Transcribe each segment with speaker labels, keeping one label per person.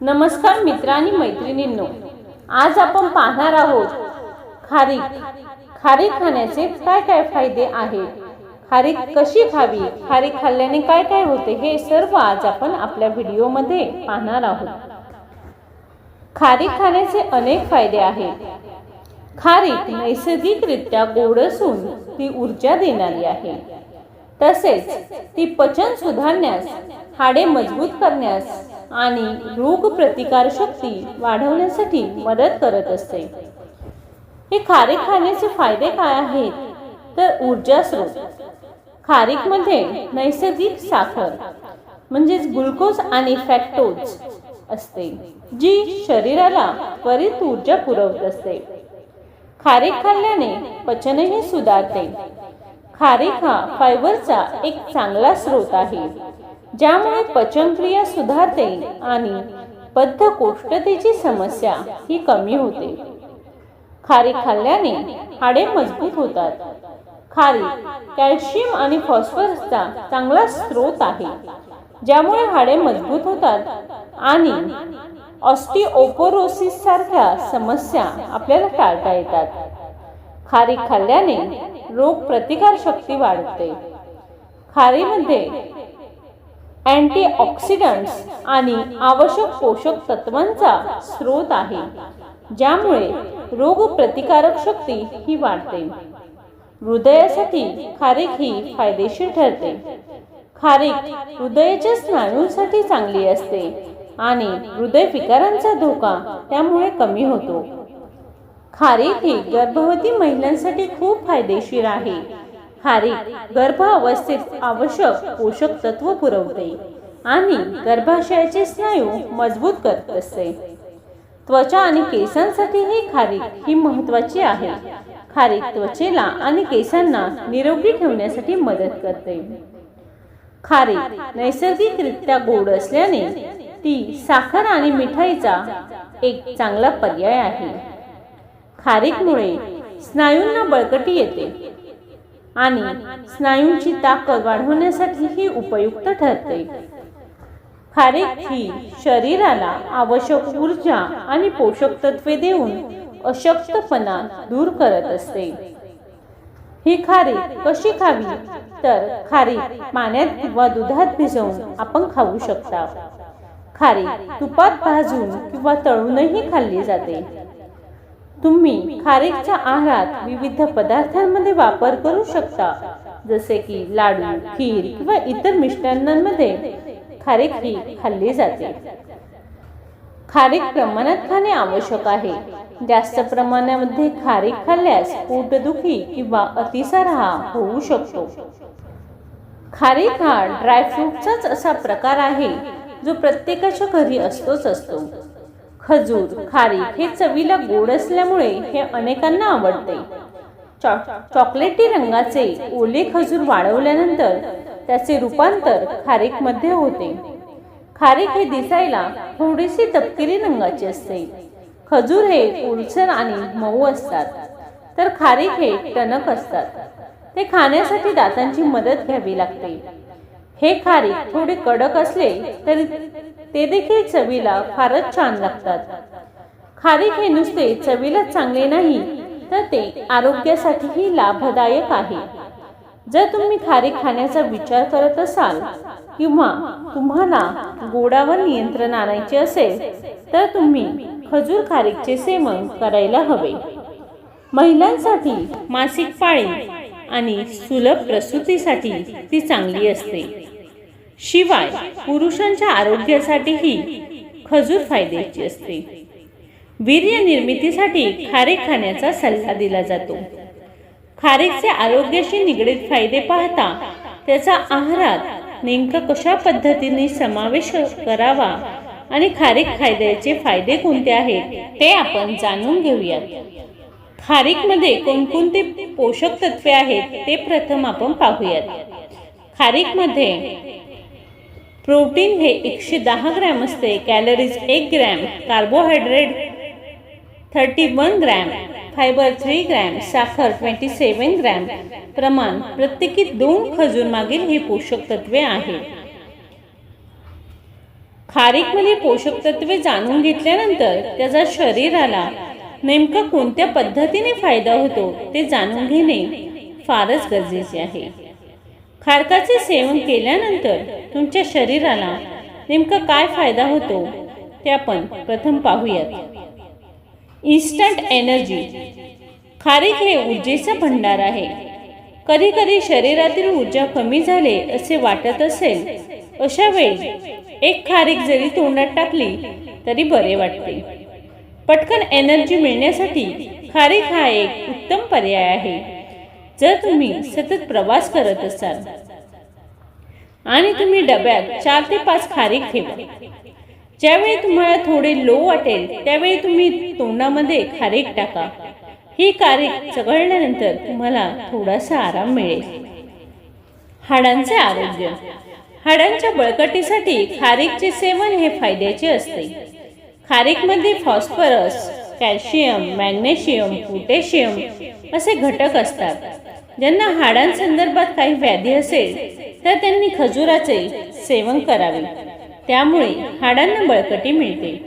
Speaker 1: नमस्कार मित्र आणि मैत्रिणींनो. आज आपण पाहणार आहोत खारीक खारीक खाण्याचे काय काय फायदे आहेत खारीक कशी खावी? खारीक खाल्ल्याने काय काय होते? हे सर्व आज आपण आपल्या व्हिडिओमध्ये पाहणार आहोत. खारीक खाण्याचे अनेक फायदे आहेत. खारीक नैसर्गिकरित्या गोड असून ती ऊर्जा देणारी आहे. तसेच ती पचन सुधारण्यास हाडे मजबूत करण्यास आणि रोगप्रतिकारशक्ती शक्ती वाढवण्यासाठी मदत करत असते. हे खारीक खाण्याचे फायदे काय आहेत? तर ऊर्जा स्रोत. खारीकमध्ये नैसर्गिक साखर म्हणजेच ग्लुकोज आणि फॅक्टोज असते जी शरीराला त्वरित ऊर्जा पुरवत असते. खारीक खाल्ल्याने पचनही सुधारते. खारीक हा फायबरचा एक चांगला स्रोत आहे. ज्यामुळे पचनक्रिया सुधारते आणि बद्धकोष्ठतेची समस्या ही कमी होते. खारी खाल्ल्याने हाडे मजबूत होतात. खारी कॅल्शियम आणि फॉस्फरसचा चांगला स्रोत आहे ज्यामुळे हाडे मजबूत होतात आणि ऑस्टिओपोरोसिस सारख्या समस्या आपल्याला टाळता येतात. खारी खाल्ल्याने रोग प्रतिकार शक्ती वाढते. खारीमध्ये अँटीऑक्सिडंट्स आणि आवश्यक पोषक तत्वांचा स्रोत आहे ज्यामुळे रोगप्रतिकारक शक्ती ही वाढते. हृदयासाठी खारीक ही फायदेशीर ठरते. खारीक हृदयाच्या स्नायूंसाठी चांगली असते आणि हृदय विकारांचा धोका त्यामुळे कमी होतो. खारीक ही गर्भवती महिलांसाठी खूप फायदेशीर आहे. खारीक गर्भावस्थेत आवश्यक पोषक तत्व पुरवते आणि गर्भाशयाचे स्नायू मजबूत करत असते. त्वचा आणि केसांसाठी ही खारीक ही महत्वाची आहे. खारीक त्वचेला आणि केसांना निरोगी ठेवण्यासाठी मदत करते. खारीक नैसर्गिकरित्या गोड असल्याने ती साखर आणि मिठाईचा एक चांगला पर्याय आहे. खारीकमुळे स्नायूंना बळकटी येते. आणि स्नायूंची ताकद वाढवण्यासाठी ही उपयुक्त ठरते. खारीक ही शरीराला आवश्यक ऊर्जा आणि पोषक तत्वे देऊन अशक्तपणा दूर करत असते. ही खारीक कशी खावी? तर खारीक पाण्यात किंवा दुधात भिजवून आपण खाऊ शकता. खारीक तुपात भाजून किंवा तळूनही खाल्ली जाते. तुम्ही खारीकच्या आहारात विविध पदार्थांमध्ये वापर करू शकता जसे की लाडू खीर किंवा इतर मिष्टान्नांमध्ये. खारीक ही खाल्ली जाते. खारीक प्रमाणात खाणे आवश्यक आहे. जास्त प्रमाणामध्ये खारीक खाल्ल्यास पोटदुखी किंवा अतिसार हा होऊ शकतो. खारीक हा ड्रायफ्रूटचाच असा प्रकार आहे जो प्रत्येकाच्या घरी असतोच असतो. खजूर खारीक हे चवीला गोड असल्यामुळे हे अनेकांना आवडते. चॉकलेटी रंगाचे ओले खजूर वाढवल्यानंतर त्याचे रूपांतर खारीकमध्ये होते. खारीक हे दिसायला थोडीशी तपकिरी रंगाची असते. खजूर हे ओलसर आणि मऊ असतात. तर खारीक हे टणक असतात. ते खाण्यासाठी दातांची मदत घ्यावी लागते. हे खारीक थोडे कडक असले तरी ते देखील चवीला फारच छान लागतात. खारीक हे नुसते चवीला चांगले नाही तर ते आरोग्यासाठीही लाभदायक आहे. जर तुम्ही खारीक खाण्याचा विचार करत असाल किंवा तुम्हाला गोडावर नियंत्रण आणायचे असेल तर तुम्ही खजूर खारीकचे सेवन करायला हवे. महिलांसाठी मासिक पाळी आणि सुलभ प्रसूतीसाठी ती चांगली असते. शिवाय पुरुषांच्या आरोग्यासाठीही खजूर फायद्याची असते. वीर्य निर्मितीसाठी खारीक खाण्याचा सल्ला दिला जातो. खारीकचे आरोग्याशी निगडीत फायदे पाहता त्याचा आहारात नेमका कशा पद्धतीने समावेश करावा आणि खारीक फायद्याचे फायदे कोणते आहेत ते आपण जाणून घेऊयात. खारीकमध्ये कोणकोणते पोषक तत्वे आहेत ते प्रथम आपण पाहूयात. खारीकमध्ये प्रोटीन हे एकशे दहा ग्रॅम असते. कॅलरीज एक gram. Carbohydrate thirty one gram. Fibre three gram. साखर ट्वेंटी सेवन ग्रॅम. प्रमाण प्रत्येकी दोन खजूर मागील ही पोषक तत्वे आहेत खारीकमध्ये पोषक तत्वे जाणून घेतल्यानंतर त्याचा शरीराला नेमका कोणत्या पद्धतीने फायदा होतो ते जाणून घेणे फारच गरजेचे आहे. खारकाचे सेवन केल्यानंतर तुमच्या शरीराला नेमका काय फायदा होतो ते आपण प्रथम पाहूयात. इन्स्टंट एनर्जी खारीक हे ऊर्जेचा भंडार आहे. कधी कधी शरीरातील ऊर्जा कमी झाले असे वाटत असेल अशा वेळी एक खारीक जरी तोंडात टाकली तरी बरे वाटते. पटकन एनर्जी मिळण्यासाठी खारीक हा एक उत्तम पर्याय आहे. जर तुम्ही सतत प्रवास करत असाल आणि तुम्ही डब्यात चार ते पाच खारीक ठेवा. ज्यावेळी तुम्हाला थोडे लो वाटेल त्यावेळी तुम्ही तोंडामध्ये खारीक टाका. ही खारीक चघळल्यानंतर तुम्हाला थोडासा आराम मिळेल. हाडांचे आरोग्य. हाडांच्या बळकटीसाठी खारीकचे सेवन हे फायद्याचे असते. खारीकमध्ये फॉस्फरस कॅल्शियम मॅग्नेशियम पोटॅशियम असे घटक असतात. ज्यांना हाडांसंदर्भात काही व्याधी असेल तर त्यांनी खजुराचे सेवन करावे. त्यामुळे हाडांना बळकटी मिळते.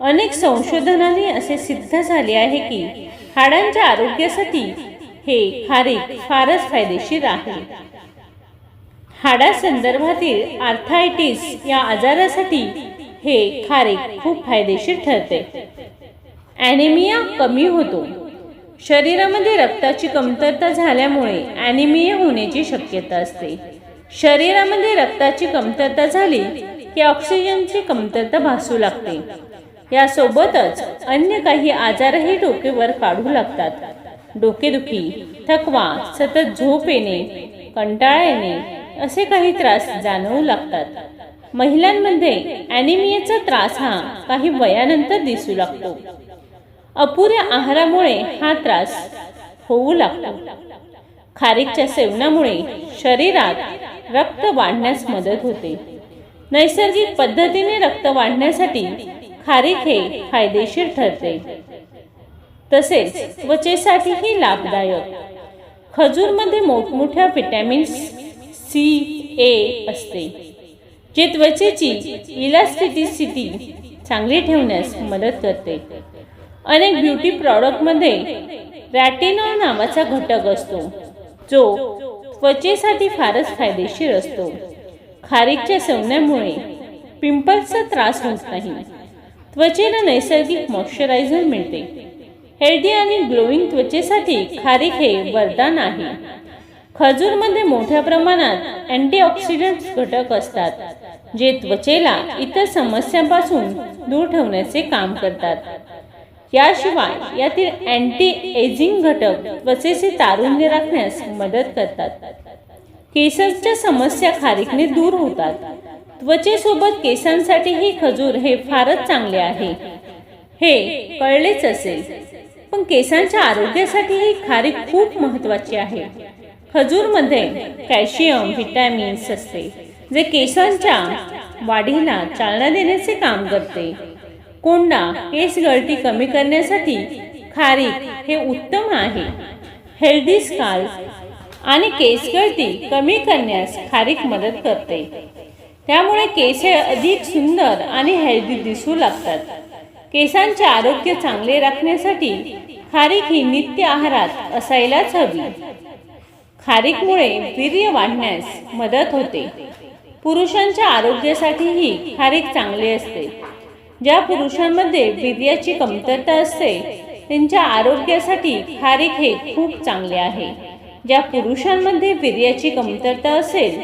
Speaker 1: अनेक संशोधनाने असे सिद्ध झाले आहे की हाडांच्या आरोग्यासाठी हे खारीक फारच फायदेशीर आहे. हाडासंदर्भातील आर्थायटिस या आजारासाठी हे खारीक खूप फायदेशीर ठरते. ॲनिमिया कमी होतो. शरीरामध्ये रक्ताची कमतरता झाल्यामुळे ॲनिमिया होण्याची शक्यता असते. शरीरामध्ये रक्ताची कमतरता झाली की ऑक्सिजनची कमतरता भासू लागते. यासोबतच अन्य काही आजारही डोकेवर काढू लागतात. डोकेदुखी थकवा सतत झोप येणे कंटाळा येणे असे काही त्रास जाणवू लागतात. महिलांमध्ये ॲनिमियाचा त्रास हा काही वयानंतर दिसू लागतो. अपुऱ्या आहारामुळे हा त्रास होऊ लागतो. खारीकच्या सेवनामुळे शरीरात रक्त वाढण्यास मदत होते. नैसर्गिक पद्धतीने रक्त वाढण्यासाठी खारीक हे फायदेशीर ठरते. तसेच त्वचेसाठीही लाभदायक. खजूरमध्ये मोठमोठ्या व्हिटॅमिन सी ए असते जे त्वचेची इलास्टिसिटी चांगली ठेवण्यास मदत करते. अनेक ब्युटी प्रॉडक्टमध्ये रॅटिनॉल नावाचा घटक असतो जो त्वचेसाठी फारच फायदेशीर असतो. खारीकच्या सवण्यामुळे पिंपल्सचा त्रास होत नाही. त्वचेला नैसर्गिक मॉइश्चरायझर मिळते. हेल्दी आणि ग्लोईंग त्वचेसाठी खारीक हे वरदान आहे. खजूरमध्ये मोठ्या प्रमाणात अँटीऑक्सिडंट घटक असतात जे त्वचेला इतर समस्यांपासून दूर ठेवण्याचे काम करतात. याशिवाय यातील अँटी एजिंग घटक त्वचेचे तारुण्य राखण्यास मदत करतात. केसांच्या समस्या खारीकने दूर होतात. त्वचेसोबत केसांसाठीही खजूर हे फारच चांगले आहे. हे कळलेच असेल. पण केसांच्या आरोग्यासाठी ही खारीक खूप महत्वाची आहे. खजूरमध्ये कॅल्शियम व्हिटॅमिन्स असते जे केसांच्या वाढीला चालना देण्याचे काम करते. कोंडा केस गळती कमी करण्यासाठी खारीक हे उत्तम आहे. हेल्दी स्काल आणि केस गळती कमी करण्यास खारीक मदत करते. त्यामुळे केस अधिक सुंदर आणि हेल्दी दिसू लागतात. केसांचे आरोग्य चांगले राखण्यासाठी खारीक ही नित्य आहारात असायलाच हवी. खारीकमुळे वीर्य वाढण्यास मदत होते. पुरुषांच्या आरोग्यासाठीही खारीक चांगले असते. ज्या पुरुषांमध्ये वीर्याची कमतरता असते त्यांच्या आरोग्यासाठी खारीक हे खूप चांगले आहे. ज्या पुरुषांमध्ये वीर्याची कमतरता असेल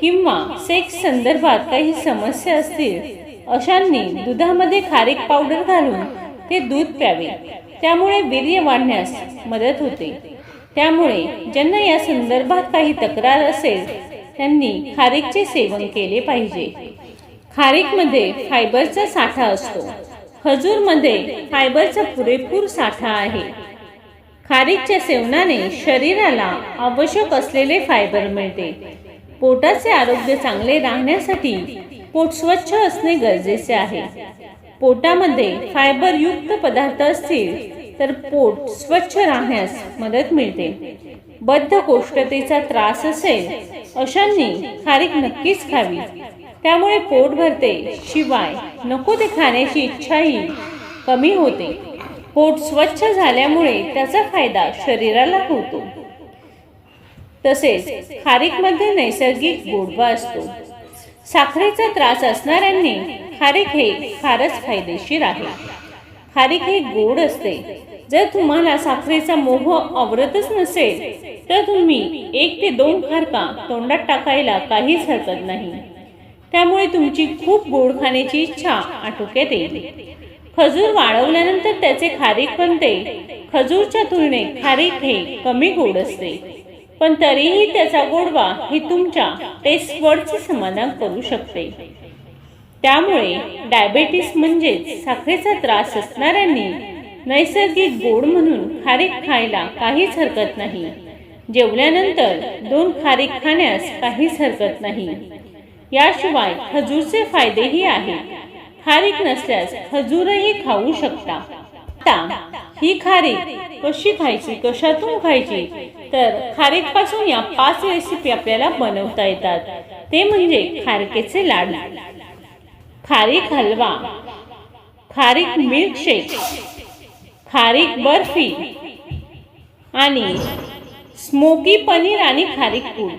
Speaker 1: किंवा सेक्स संदर्भात काही समस्या असतील अशांनी दुधामध्ये खारीक पावडर घालून ते दूध प्यावे. त्यामुळे वीर्य वाढण्यास मदत होते. त्यामुळे ज्यांना या संदर्भात काही तक्रार असेल त्यांनी खारीकचे सेवन केले पाहिजे. खारीकमध्ये फायबरचा साठा असतो. खजूरमध्ये फायबरचा पुरेपूर साठा आहे. खारीकच्या सेवनाने शरीराला आवश्यक असलेले फायबर मिळते. पोटाचे आरोग्य चांगले राहण्यासाठी पोट स्वच्छ असणे गरजेचे आहे. पोटामध्ये फायबर युक्त पदार्थ असतील तर पोट स्वच्छ राहण्यास मदत मिळते. बद्धकोष्ठतेचा त्रास असेल अशांनी खारीक नक्कीच खावी. त्यामुळे पोट भरते. शिवाय नको ते खाण्याची इच्छाही कमी होते. पोट स्वच्छ झाल्यामुळे त्याचा फायदा शरीराला होतो. तसेच खारीकमध्ये नैसर्गिक गोडवा असतो. साखरेचा त्रास असणाऱ्यांनी खारीक हे फारच फायदेशीर आहे. खारीक हे गोड असते. जर तुम्हाला साखरेचा मोह आवरतच नसेल तर तुम्ही एक ते दोन खारका तोंडात टाकायला काहीच हरकत नाही. त्यामुळे तुमची खूप गोड खाण्याची इच्छा आटोक्यात येईल. खजूर वाळवल्यानंतर त्याचे खारीक बनते. खजूरच्या तुलनेत खारीक हे कमी गोड असते. पण तरीही त्याचा गोडवा हे तुमच्या टेस्ट समाधान करू शकते. त्यामुळे डायबेटीस म्हणजेच साखरेचा त्रास असणाऱ्यांनी नैसर्गिक गोड म्हणून खारीक खायला काहीच हरकत नाही. जेवल्यानंतर दोन खारीक खाण्यास काहीच हरकत नाही. याशिवाय खजूरचे फायदेही आहेत. खारीक नसल्यास खजूरही खाऊ शकता. आता ही खारीक कशी खायची कशातून खायची? तर खारीकपासून या पाच रेसिपी आपल्याला बनवता येतात. ते म्हणजे खारकेचे लाडू. खारीक हलवा. खारीक मिल्कशेक खारीक बर्फी. आणि स्मोकी पनीर आणि खारीक पूड.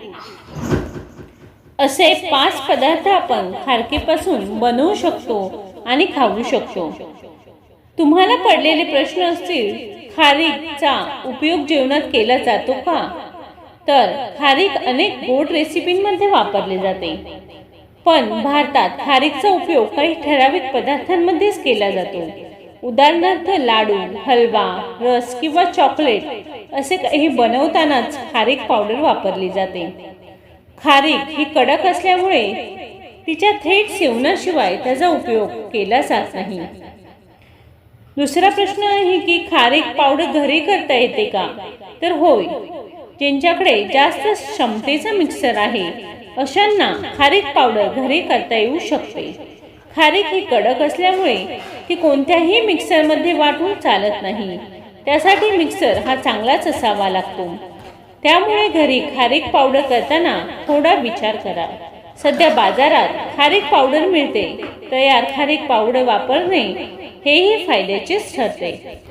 Speaker 1: असे पाच पदार्थ आपण खारकेपासून बनवू शकतो आणि खाऊ शकतो. तुम्हाला पडलेले प्रश्न असतील खारीकचा उपयोग जेवणात केला जातो का? तर खारीक अनेक गोड रेसिपींमध्ये वापरले जाते. पण भारतात खारीकचा उपयोग काही ठराविक पदार्थांमध्येच केला जातो. उदाहरणार्थ लाडू हलवा रस किंवा चॉकलेट असे काही बनवतानाच खारीक पावडर वापरली जाते. खारीक ही कडक असल्यामुळे तिच्या थेट सेवनाशिवाय त्याचा उपयोग केला जात नाही. दुसरा प्रश्न आहे की खारीक पावडर घरी करता येते का? तर होय. ज्यांच्याकडे जास्त क्षमतेचा मिक्सर आहे अशांना खारीक पावडर घरी करता येऊ शकते. खारीक ही कडक असल्यामुळे ती कोणत्याही मिक्सरमध्ये वाटून चालत नाही. त्यासाठी मिक्सर हा चांगलाच असावा लागतो. त्यामुळे घरी खारीक पावडर करताना थोडा विचार करा. सध्या बाजारात खारीक पावडर मिळते. तयार खारीक पावडर वापरणे हेही फायद्याचेच ठरते.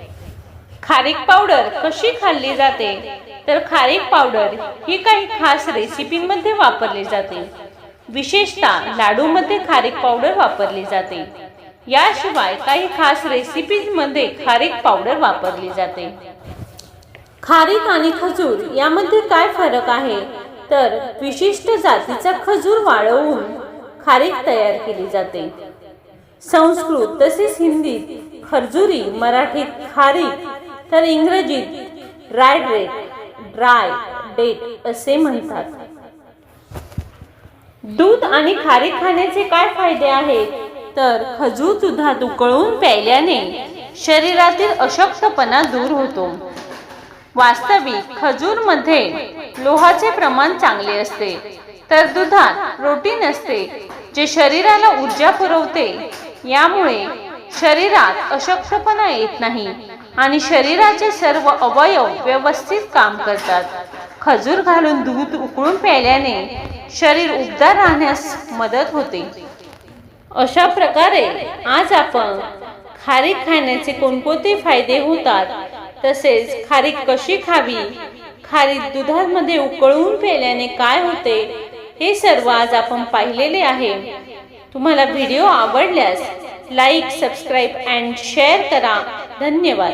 Speaker 1: खारीक पावडर कशी खाल्ली जाते? तर खारीक पावडर ही काही खास रेसिपीमध्ये वापरली जाते. विशेषतः लाडूमध्ये खारीक पावडर वापरली जाते. याशिवाय काही खास रेसिपीजमध्ये खारीक पावडर वापरली जाते. खारीक आणि खजूर यामध्ये काय फरक आहे? तर विशिष्ट जातीचा खजूर वाळवून खारीक तयार केली जाते. संस्कृत तसेच हिंदीत खरजुरी मराठीत खारीक तर इंग्रजीत ड्राय रेट ड्राय डेट असे म्हणतात. दूध आणि खारीक खाण्याचे काय फायदे आहेत तर खजूर दुधात उकळून प्यायल्याने शरीरातील अशक्तपणा दूर होतो. वास्तविक खजूरमध्ये लोहाचे प्रमाण चांगले असते. तर दुधात प्रोटीन असते जे शरीराला ऊर्जा पुरवते. यामुळे शरीरात अशक्तपणा येत नाही आणि शरीराचे सर्व अवयव व्यवस्थित काम करतात. खजूर घालून दूध उकळून प्यायल्याने शरीर उबदार राहण्यास मदत होते. अशा प्रकारे आज आपण खारीक खाण्याचे कोणकोणते फायदे होतात तसेच खारीक कशी खावी? खारीक दुधामध्ये उकळून प्यायल्याने काय होते? हे सर्व आज आपण पाहिलेले आहे. तुम्हाला व्हिडिओ आवडल्यास लाईक सबस्क्राईब अँड शेअर करा. धन्यवाद.